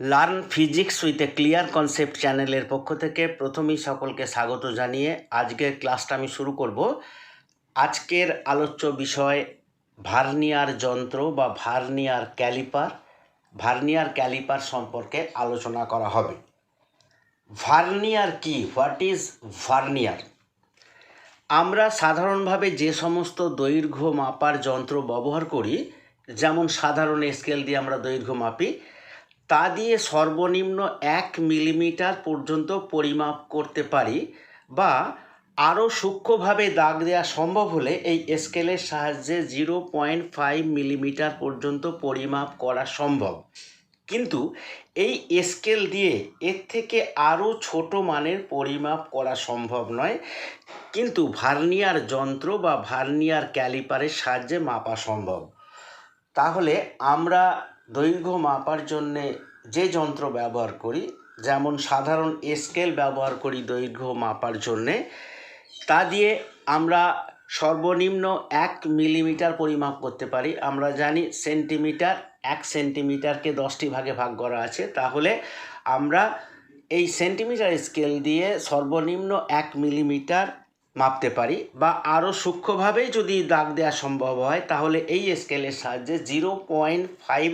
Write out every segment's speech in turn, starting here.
Learn physics with a clear concept চ্যানেলের পক্ষ থেকে প্রথমেই সকলকে স্বাগত জানিয়ে আজকের ক্লাসটা আমি শুরু করব। আজকের আলোচ্য বিষয় ভার্নিয়ার যন্ত্র বা ভার্নিয়ার ক্যালিপার। ভার্নিয়ার ক্যালিপার সম্পর্কে আলোচনা করা হবে। ভার্নিয়ার কি? What is vernier? আমরা সাধারণভাবে যে সমস্ত দৈর্ঘ্য মাপার যন্ত্র ব্যবহার করি, যেমন সাধারণ স্কেল দিয়ে আমরা দৈর্ঘ্য মাপি তা দিয়ে সর্বনিম্ন এক মিলিমিটার পর্যন্ত পরিমাপ করতে পারি বা আরও সূক্ষ্মভাবে দাগ দেওয়া সম্ভব হলে এই স্কেলের সাহায্যে জিরো পয়েন্ট ফাইভ মিলিমিটার পর্যন্ত পরিমাপ করা সম্ভব। কিন্তু এই স্কেল দিয়ে এর থেকে আরও ছোট মানের পরিমাপ করা সম্ভব নয়। কিন্তু ভার্নিয়ার যন্ত্র বা ভার্নিয়ার ক্যালিপারের সাহায্যে মাপা সম্ভব। তাহলে আমরা দৈর্ঘ্য মাপার জন্যে যে যন্ত্র ব্যবহার করি, যেমন সাধারণ স্কেল ব্যবহার করি দৈর্ঘ্য মাপার জন্যে, তা দিয়ে আমরা সর্বনিম্ন এক মিলিমিটার পরিমাপ করতে পারি। আমরা জানি সেন্টিমিটার, এক সেন্টিমিটারকে দশটি ভাগে ভাগ করা আছে। তাহলে আমরা এই সেন্টিমিটার স্কেল দিয়ে সর্বনিম্ন এক মিলিমিটার মাপতে পারি বা আরও সূক্ষ্মভাবেই যদি দাগ দেওয়া সম্ভব হয়, তাহলে এই স্কেলের সাহায্যে জিরো পয়েন্ট ফাইভ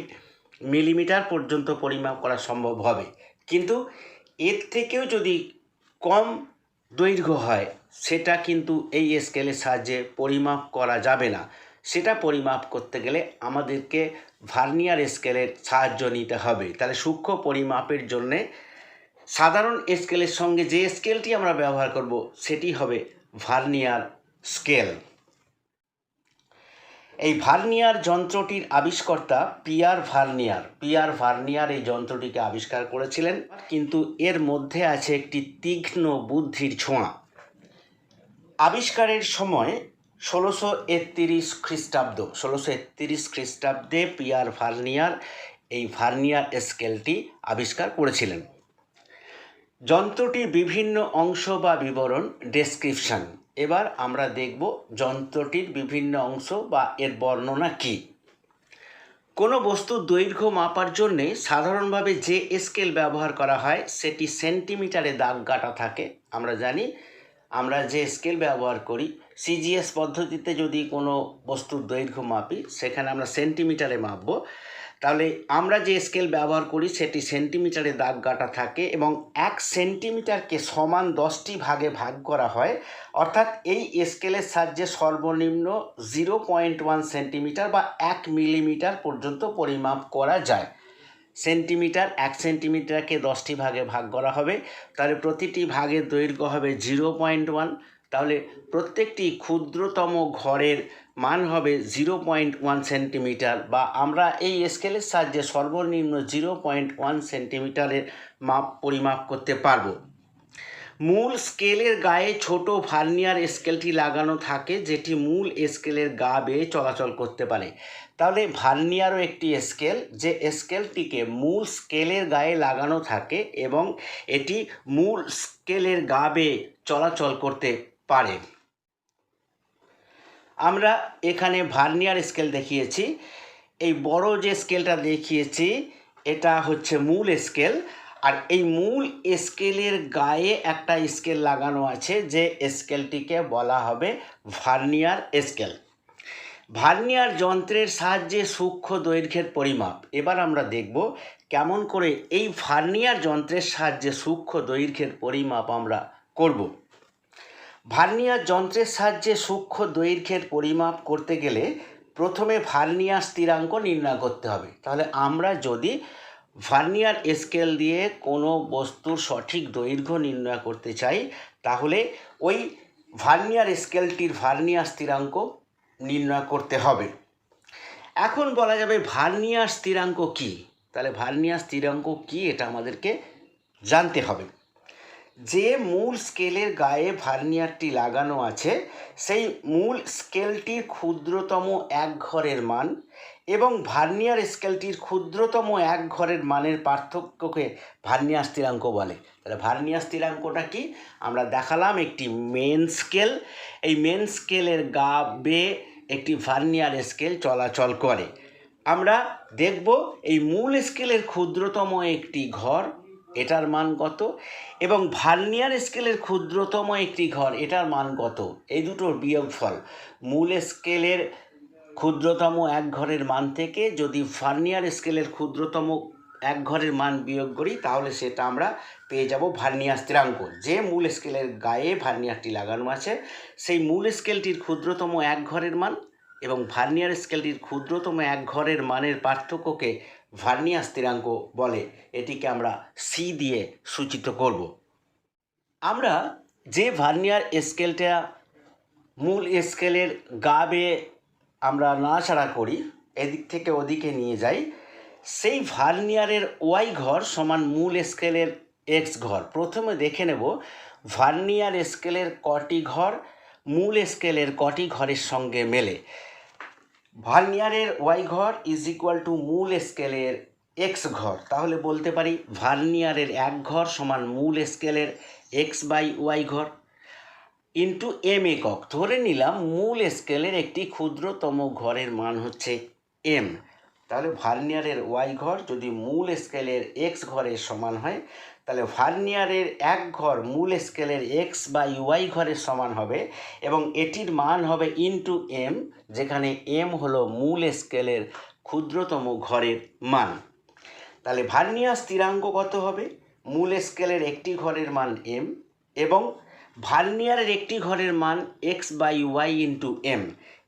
মিলিমিটার পর্যন্ত পরিমাপ করা সম্ভব হবে। কিন্তু এর থেকেও যদি কম দৈর্ঘ্য হয়, সেটা কিন্তু এই স্কেলের সাহায্যে পরিমাপ করা যাবে না। সেটা পরিমাপ করতে গেলে আমাদেরকে ভার্নিয়ার স্কেলের সাহায্য নিতে হবে। তাহলে সূক্ষ্ম পরিমাপের জন্যে সাধারণ স্কেলের সঙ্গে যে স্কেলটি আমরা ব্যবহার করব, সেটি হবে ভার্নিয়ার স্কেল এই ভার্নিয়ার যন্ত্রটির আবিষ্কর্তা পিয়ার ভার্নিয়ার। পিয়ার ভার্নিয়ার এই যন্ত্রটিকে আবিষ্কার করেছিলেন, কিন্তু এর মধ্যে আছে একটি তীক্ষ্ণ বুদ্ধির ছোঁয়া। আবিষ্কারের সময় ষোলোশো একতিরিশ খ্রিস্টাব্দ, ষোলোশো একতিরিশ খ্রিস্টাব্দে পিয়ার ভার্নিয়ার এই ভার্নিয়ার স্কেলটি আবিষ্কার করেছিলেন। যন্ত্রটির বিভিন্ন অংশ বা বিবরণ, ডেসক্রিপশন। এবার আমরা দেখব যন্ত্রটির বিভিন্ন অংশ বা এর বর্ণনা কী। কোনো বস্তুর দৈর্ঘ্য মাপার জন্যে সাধারণভাবে যে স্কেল ব্যবহার করা হয়, সেটি সেন্টিমিটারে দাগ কাটা থাকে। আমরা জানি, আমরা যে স্কেল ব্যবহার করি সিজিএস পদ্ধতিতে যদি কোনো বস্তুর দৈর্ঘ্য মাপি, সেখানে আমরা সেন্টিমিটারে মাপবো। তাহলে আমরা যে স্কেল ব্যবহার করি সেটি সেন্টিমিটারে দাগ কাটা থাকে এবং এক সেন্টিমিটারকে সমান দশটি ভাগে ভাগ করা হয়। অর্থাৎ এই স্কেলের সাহায্যে সর্বনিম্ন জিরো পয়েন্ট ওয়ান সেন্টিমিটার বা এক মিলিমিটার পর্যন্ত পরিমাপ করা যায়। সেন্টিমিটার এক সেন্টিমিটারকে দশটি ভাগে ভাগ করা হবে। তাহলে প্রতিটি ভাগের দৈর্ঘ্য হবে জিরো পয়েন্ট ওয়ান তাহলে প্রত্যেকটি ক্ষুদ্রতম ঘরের মান হবে জিরো পয়েন্ট ওয়ান সেন্টিমিটার বা আমরা এই স্কেলের সাহায্যে সর্বনিম্ন জিরো পয়েন্ট ওয়ান সেন্টিমিটারের মাপ পরিমাপ করতে পারব। মূল স্কেলের গায়ে ছোট ভার্নিয়ার স্কেলটি লাগানো থাকে, যেটি মূল স্কেলের গা বেয়ে চলাচল করতে পারে। তাহলে ভার্নিয়ারও একটি স্কেল, যে স্কেলটিকে মূল স্কেলের গায়ে লাগানো থাকে এবং এটি মূল স্কেলের গা বেয়ে চলাচল করতে পারে। আমরা এখানে ভার্নিয়ার স্কেল দেখিয়েছি। এই বড় যে স্কেলটা দেখিয়েছি, এটা হচ্ছে মূল স্কেল। আর এই মূল স্কেলের গায়ে একটা স্কেল লাগানো আছে, যে স্কেলটিকে বলা হবে ভার্নিয়ার স্কেল। ভার্নিয়ার যন্ত্রের সাহায্যে সূক্ষ্ম দৈর্ঘ্যের পরিমাপ। এবার আমরা দেখব কেমন করে এই ভার্নিয়ার যন্ত্রের সাহায্যে সূক্ষ্ম দৈর্ঘ্যের পরিমাপ আমরা করব। ভার্নিয়ার যন্ত্রের সাহায্যে সূক্ষ্ম দৈর্ঘ্যের পরিমাপ করতে গেলে প্রথমে ভার্নিয়ার স্থিরাঙ্ক নির্ণয় করতে হবে। তাহলে আমরা যদি ভার্নিয়ার স্কেল দিয়ে কোনো বস্তুর সঠিক দৈর্ঘ্য নির্ণয় করতে চাই, তাহলে ওই ভার্নিয়ার স্কেলটির ভার্নিয়ার স্থিরাঙ্ক নির্ণয় করতে হবে। এখন বলা যাবে ভার্নিয়ার স্থিরাঙ্ক কি? তাহলে ভার্নিয়ার স্থিরাঙ্ক কি? এটা আমাদেরকে জানতে হবে। যে মূল স্কেলের গায়ে ভার্নিয়ারটি লাগানো আছে, সেই মূল স্কেলটির ক্ষুদ্রতম এক ঘরের মান এবং ভার্নিয়ার স্কেলটির ক্ষুদ্রতম এক ঘরের মানের পার্থক্যকে ভার্নিয়ার স্থিরাঙ্ক বলে। তাহলে ভার্নিয়ার স্থিরাঙ্কটা কি? আমরা দেখালাম একটি মেন স্কেল। এই মেন স্কেলের গা বেয়ে একটি ভার্নিয়ার স্কেল চলাচল করে। আমরা দেখব এই মূল স্কেলের ক্ষুদ্রতম একটি ঘর এটার মান কত? এবং ভার্নিয়ার স্কেলের ক্ষুদ্রতম একটি ঘর, এটার মান কত? এই দুটোর বিয়োগফল মূল স্কেলের ক্ষুদ্রতম এক ঘরের মান থেকে যদি ভার্নিয়ার স্কেলের ক্ষুদ্রতম এক ঘরের মান বিয়োগ করি, তাহলে সেটা আমরা পেয়ে যাব ভার্নিয়ার স্থিরাঙ্ক। যে মূল স্কেলের গায়ে ভার্নিয়ারটি লাগানো আছে, সেই মূল স্কেলটির ক্ষুদ্রতম এক ঘরের মান এবং ভার্নিয়ার স্কেলটির ক্ষুদ্রতম এক ঘরের মানের পার্থক্যকে ভার্নিয়ার স্থিরাঙ্ক বলে এটিকে আমরা সি দিয়ে সূচিত করব। আমরা যে ভার্নিয়ার স্কেলটা মূল স্কেলের গা বেয়ে আমরা নাড়াচাড়া করি, এদিক থেকে ওদিকে নিয়ে যাই, সেই ভার্নিয়ারের ওয়াই ঘর সমান মূল স্কেলের এক্স ঘর। প্রথমে দেখে নেব ভার্নিয়ার স্কেলের কটি ঘর, মূল স্কেলের কটি ঘরের সঙ্গে মেলে। ভার্নিয়ারের ওয়াই ঘর ইজ ইকুয়াল টু মূল স্কেলের এক্স ঘর। তাহলে বলতে পারি ভার্নিয়ারের এক ঘর সমান মূল স্কেলের এক্স বাই ওয়াই ঘর। ইন্টু এম একক, ধরে নিলাম মূল স্কেলের একটি ক্ষুদ্রতম ঘরের মান হচ্ছে এম তাহলে ভার্নিয়ারের ওয়াই ঘর যদি মূল স্কেলের এক্স ঘরের সমান হয় তাহলে ভার্নিয়ারের এক ঘর মূল স্কেলের এক্স বা ওয়াই ঘরের সমান হবে এবং এটির মান হবে ইন্টু এম, যেখানে এম হলো মূল স্কেলের ক্ষুদ্রতম ঘরের মান। তাহলে ভার্নিয়ার স্থিরাঙ্ক কত হবে? মূল স্কেলের একটি ঘরের মান এম এবং ভার্নিয়ারের একটি ঘরের মান X by Y into M.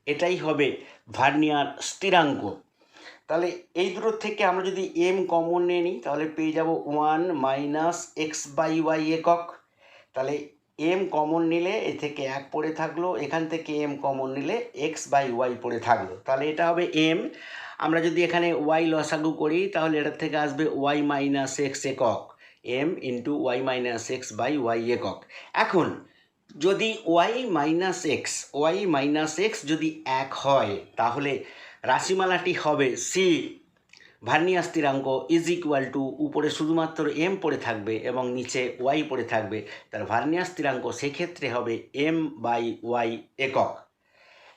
এটাই হবে ভার্নিয়ার স্থিরাঙ্ক। তাহলে এই দুটোর থেকে আমরা যদি এম কমন নিয়ে নিই, তাহলে পেয়ে যাব one minus X by Y একক। তাহলে এম কমন নিলে এ থেকে এক পড়ে থাকল, এখান থেকে এম কমন নিলে এক্স বাই ওয়াই পড়ে থাকল। তাহলে এটা হবে এম আমরা যদি এখানে ওয়াই লসাগু করি, তাহলে এটার থেকে আসবে ওয়াই মাইনাস এক্স একক। M into Y minus X by Y একক। এখন, যদি Y minus X Y minus X যদি এক হয়, তাহলে রাশিমালাটি হবে সি ভার্নিয়ার স্থিরাঙ্ক ইজ ইকুয়াল টু উপরে শুধুমাত্র এম পড়ে থাকবে এবং নিচে ওয়াই পড়ে থাকবে। তার ভার্নিয়ার স্থিরাঙ্ক সেক্ষেত্রে হবে এম বাই ওয়াই একক।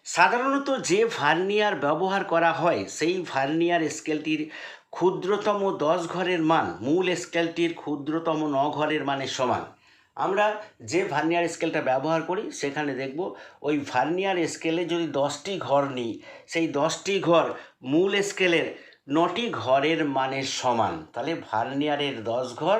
সাধারণত যে ভার্নিয়ার ব্যবহার করা হয়, সেই ভার্নিয়ার স্কেলটির ক্ষুদ্রতম দশ ঘরের মান, মূল স্কেলটির ক্ষুদ্রতম ন ঘরের মানের সমান। আমরা যে ভার্নিয়ার স্কেলটা ব্যবহার করি, সেখানে দেখব ওই ভার্নিয়ার স্কেলে যদি দশটি ঘর নিই, সেই দশটি ঘর মূল স্কেলের নটি ঘরের মানের সমান। তাহলে ভার্নিয়ারের দশ ঘর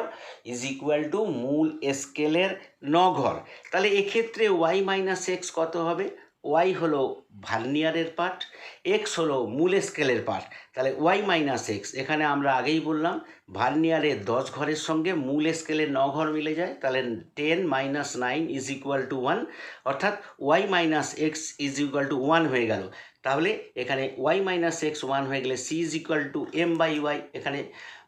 ইজ ইকুয়াল টু মূল স্কেলের ন ঘর। তাহলে এক্ষেত্রে ওয়াই মাইনাস এক্স কত হবে? ওয়াই হলো ভার্নিয়ারের পার্ট এক্স হলো মূল স্কেলের পার্ট তাহলে ওয়াই মাইনাস এক্স এখানে আমরা আগেই বললাম ভার্নিয়ারের দশ ঘরের সঙ্গে মূল স্কেলের ন ঘর মিলে যায়, তাহলে ten minus nine is equal to one অর্থাৎ Y minus X is equal to one হয়ে গেল। তাহলে এখানে ওয়াই মাইনাস এক্স ওয়ান হয়ে গেলে C is equal to M by Y এখানে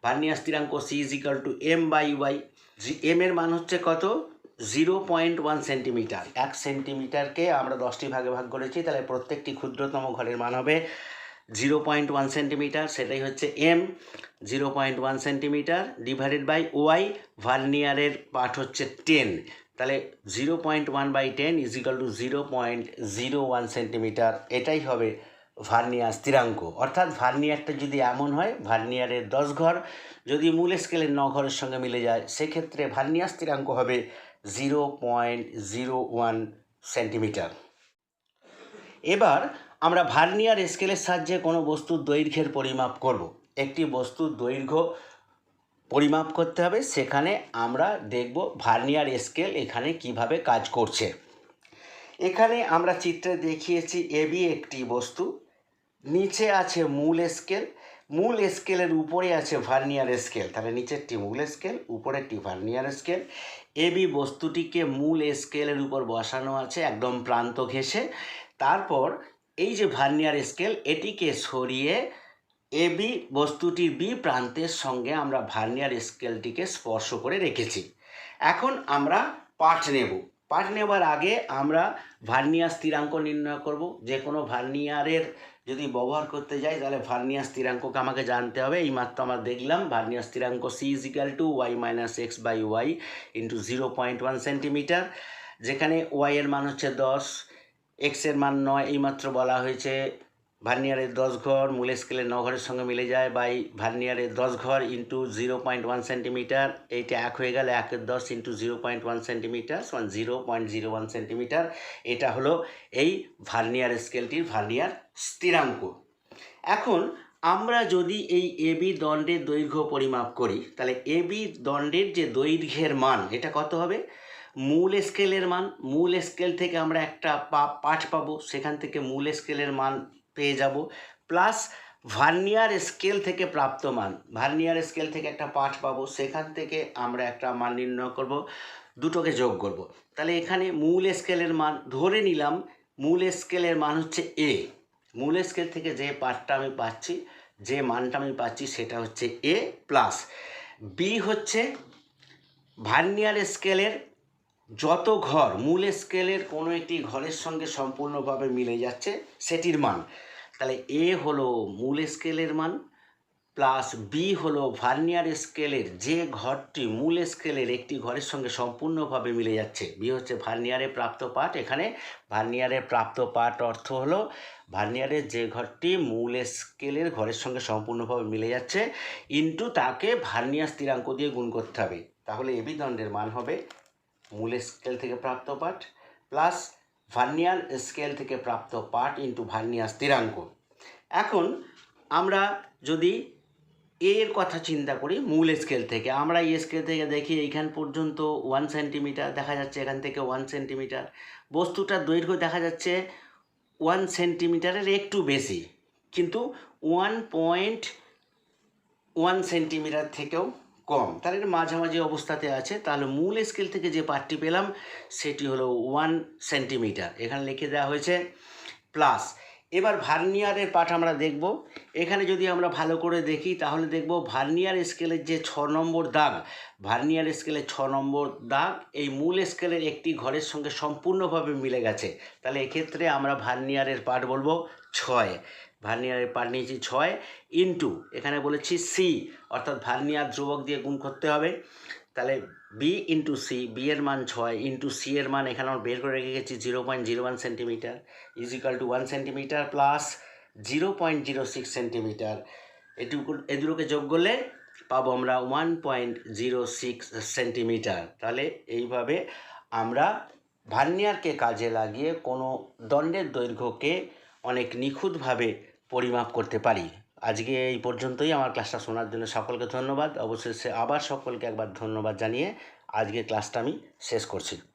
vernier স্থিরাঙ্ক C is equal to M by Y G M এর মান হচ্ছে কত? জিরো পয়েন্ট ওয়ান সেন্টিমিটার এক সেন্টিমিটারকে আমরা দশটি ভাগে ভাগ করেছি, তাহলে প্রত্যেকটি ক্ষুদ্রতম ঘরের মান হবে জিরো পয়েন্ট ওয়ান সেন্টিমিটার সেটাই হচ্ছে M zero point one centimetre divided by Y ভার্নিয়ারের পাঠ হচ্ছে টেন তাহলে zero point one by ten is equal to zero point zero one centimetre এটাই হবে ভার্নিয়ার স্থিরাঙ্ক। অর্থাৎ ভার্নিয়ারটা যদি এমন হয়, ভার্নিয়ারের দশ ঘর, যদি মূল স্কেলের ন ঘরের সঙ্গে মিলে যায়, সেক্ষেত্রে ভার্নিয়ার স্থিরাঙ্ক হবে zero point zero one centimetre এবার আমরা ভার্নিয়ার স্কেলের সাহায্যে কোনো বস্তুর দৈর্ঘ্যের পরিমাপ করব। একটি বস্তুর দৈর্ঘ্য পরিমাপ করতে হবে। সেখানে আমরা দেখব ভার্নিয়ার স্কেল এখানে কীভাবে কাজ করছে। এখানে আমরা চিত্রে দেখিয়েছি এবি একটি বস্তু। নিচে আছে মূল স্কেল। মূল স্কেলের উপরে আছে ভার্নিয়ার স্কেল তাহলে নিচেরটি মূল স্কেল উপরেরটি ভার্নিয়ার স্কেল এবি বস্তুটিকে মূল স্কেলের উপর বসানো আছে, একদম প্রান্ত ঘেঁষে। তারপর এই যে ভার্নিয়ার স্কেল এটিকে সরিয়ে এবি বস্তুটির বি প্রান্তের সঙ্গে আমরা ভার্নিয়ার স্কেলটিকে স্পর্শ করে রেখেছি। এখন আমরা পাঠ নেব। পাঠ নেওয়ার আগে আমরা ভার্নিয়ার স্থিরাঙ্ক নির্ণয় করব। যে কোনো ভার্নিয়ারের যদি ব্যবহার করতে যাই, তাহলে ভার্নিয়ার স্থিরাঙ্ককে আমাকে জানতে হবে। এই মাত্র আমরা দেখলাম, vernier স্থিরাঙ্ক C is equal to Y minus X by Y into zero point one centimetre যেখানে ওয়াইয়ের মান হচ্ছে দশ এক্সের মান নয় এইমাত্র বলা হয়েছে ভার্নিয়ারের দশ ঘর, মূল স্কেলের ন ঘরের সঙ্গে মিলে যায় বাই ভার্নিয়ারের দশ ঘর into zero point one centimetre এইটা এক হয়ে গেলে একের দশ into zero point one centimetre সমান zero point zero one centimetre এটা হলো এই ভার্নিয়ার স্কেলটির ভার্নিয়ার স্থিরাঙ্ক। এখন আমরা যদি এই এবি দণ্ডের দৈর্ঘ্য পরিমাপ করি, তাহলে এবি দণ্ডের যে দৈর্ঘ্যের মান, এটা কত হবে? মূল স্কেলের মান, মূল স্কেল থেকে আমরা একটা পাঠ পাবো, সেখান থেকে মূল স্কেলের মান পেয়ে যাব। প্লাস ভার্নিয়ার স্কেল থেকে প্রাপ্ত মান। ভার্নিয়ার স্কেল থেকে একটা পাঠ পাবো। সেখান থেকে আমরা একটা মান নির্ণয় করব। দুটোকে যোগ করব। তাহলে এখানে মূল স্কেলের মান ধরে নিলাম। মূল স্কেলের মান হচ্ছে এ মূল স্কেল থেকে যে পাঠটা আমি পাচ্ছি, যে মানটা আমি পাচ্ছি সেটা হচ্ছে এ প্লাস বি হচ্ছে ভার্নিয়ার স্কেলের যত ঘর মূল স্কেলের কোনো একটি ঘরের সঙ্গে সম্পূর্ণভাবে মিলে যাচ্ছে, সেটির মান। তাহলে এ হলো মূল স্কেলের মান, প্লাস বি হলো ভার্নিয়ার স্কেলের যে ঘরটি মূল স্কেলের একটি ঘরের সঙ্গে সম্পূর্ণভাবে মিলে যাচ্ছে। বি হচ্ছে ভার্নিয়ারে প্রাপ্ত পাঠ, এখানে ভার্নিয়ারে প্রাপ্ত পাঠ অর্থ হলো ভার্নিয়ারের যে ঘরটি মূল স্কেলের ঘরের সঙ্গে সম্পূর্ণভাবে মিলে যাচ্ছে, ইন্টু তাকে ভার্নিয়ার স্থিরাঙ্ক দিয়ে গুণ করতে হবে। তাহলে এবি দণ্ডের মান হবে মূল স্কেল থেকে প্রাপ্ত পাঠ প্লাস ভার্নিয়ার স্কেল থেকে প্রাপ্ত পাঠ ইন্টু ভার্নিয়ার স্থিরাঙ্ক। এখন আমরা যদি এর কথা চিন্তা করি মূল স্কেল থেকে, আমরা এই স্কেল থেকে দেখি এইখান পর্যন্ত ওয়ান সেন্টিমিটার দেখা যাচ্ছে, এখান থেকে ওয়ান সেন্টিমিটার বস্তুটার দৈর্ঘ্য দেখা যাচ্ছে ওয়ান সেন্টিমিটারের একটু বেশি, কিন্তু ওয়ান পয়েন্ট ওয়ান সেন্টিমিটার থেকেও কম। তাহলে এটা মাঝামাঝি অবস্থাতে আছে। তাহলে মূল স্কেল থেকে যে পার্টটি পেলাম, সেটি হলো ওয়ান সেন্টিমিটার এখানে লিখে দেওয়া হয়েছে প্লাস এবার ভার্নিয়ারের পাঠ আমরা দেখব। এখানে যদি আমরা ভালো করে দেখি, তাহলে দেখব ভার্নিয়ার স্কেলের যে ছ নম্বর দাগ ভার্নিয়ার স্কেলের ছ নম্বর দাগ, এই মূল স্কেলের একটি ঘরের সঙ্গে সম্পূর্ণভাবে মিলে গেছে। তাহলে এক্ষেত্রে আমরা ভার্নিয়ারের পাঠ বলব ছয়। ভার্নিয়ারের পাঠ নিয়েছি ছয় ইন্টু এখানে বলেছি সি অর্থাৎ ভার্নিয়ার ধ্রুবক দিয়ে গুণ করতে হবে। তাহলে বি ইন্টু সি বি এর মান ছয় ইন্টু সি এর মান এখানে আমরা বের করে রেখে গেছি zero point zero one centimetre is equal to one centimetre plus zero point zero six centimetre এটুকু এদুলোকে যোগ করলে পাবো আমরা one point zero six centimetre তাহলে এইভাবে আমরা ভার্নিয়ারকে কাজে লাগিয়ে কোনো দণ্ডের দৈর্ঘ্যকে অনেক নিখুঁতভাবে পরিমাপ করতে পারি। আজকে এই পর্যন্তই। আমার ক্লাসটা শোনার জন্য সকলকে ধন্যবাদ। অবশেষে আবার সকলকে একবার ধন্যবাদ জানিয়ে আজকে ক্লাসটা আমি শেষ করছি।